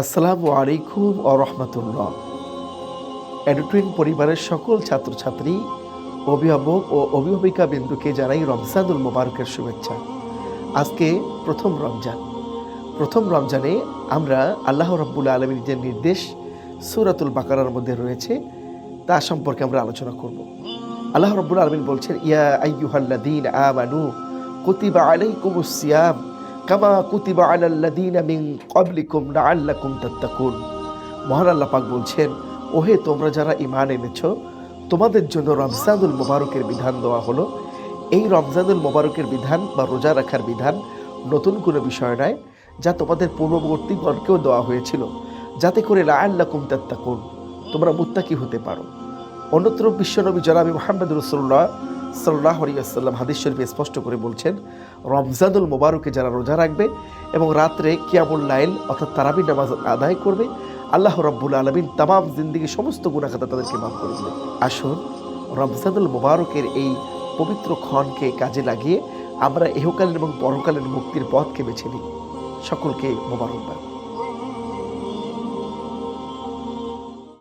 আসসালামু আলাইকুম ও রহমতুল্লাহ। এডুটুইন পরিবারের সকল ছাত্রছাত্রী, অভিভাবক ও অভিভাবিকা বিন্দুকে জানাই রমজানুল মোবারকের শুভেচ্ছা। আজকে প্রথম রমজান। প্রথম রমজানে আমরা আল্লাহ রব্বুল আলমীর যে নির্দেশ সুরাতুল বাকারার মধ্যে রয়েছে, তা সম্পর্কে আমরা আলোচনা করব। আল্লাহ রব্বুল আলমিন বলছেন, ইয়া আইয়ুহাল্লাদিন আমানু, কুতিবা আলাইকুমুস সিয়াম। মহান আল্লাহ পাক বলছেন, ওহে তোমরা যারা ঈমান এনেছো, তোমাদের জন্য রমজানুল মোবারকের বিধান দেওয়া হলো। এই রমজানুল মোবারকের বিধান বা রোজা রাখার বিধান নতুন কোনো বিষয় নয়, যা তোমাদের পূর্ববর্তী গণকেও দেওয়া হয়েছিল। যাতে করে লাআল্লাকুম তাত্তাকুন, তোমরা মুত্তাকি হতে পারো। অন্যত্র বিশ্বনবী জনাবি মোহাম্মদ রসুল্লাহ সাল্লাহ আলিয়াল্লাম হাদিস শরীফে স্পষ্ট করে বলছেন, রমজানুল মোবারকে যারা রোজা রাখবে এবং রাত্রে কিয়ামুল লাইল অর্থাৎ তারাবি নামাজ আদায় করবে, আল্লাহ রব্বুল আলমিন তামাম জিন্দিগি সমস্ত গুণাখাতা তাদেরকে মাফ করে দেবে আসুন, রমজানুল মোবারকের এই পবিত্র ক্ষণকে কাজে লাগিয়ে আমরা ইহকালীন এবং পরকালীন মুক্তির পথকে বেছে নিই। সকলকে মোবারকবাদ।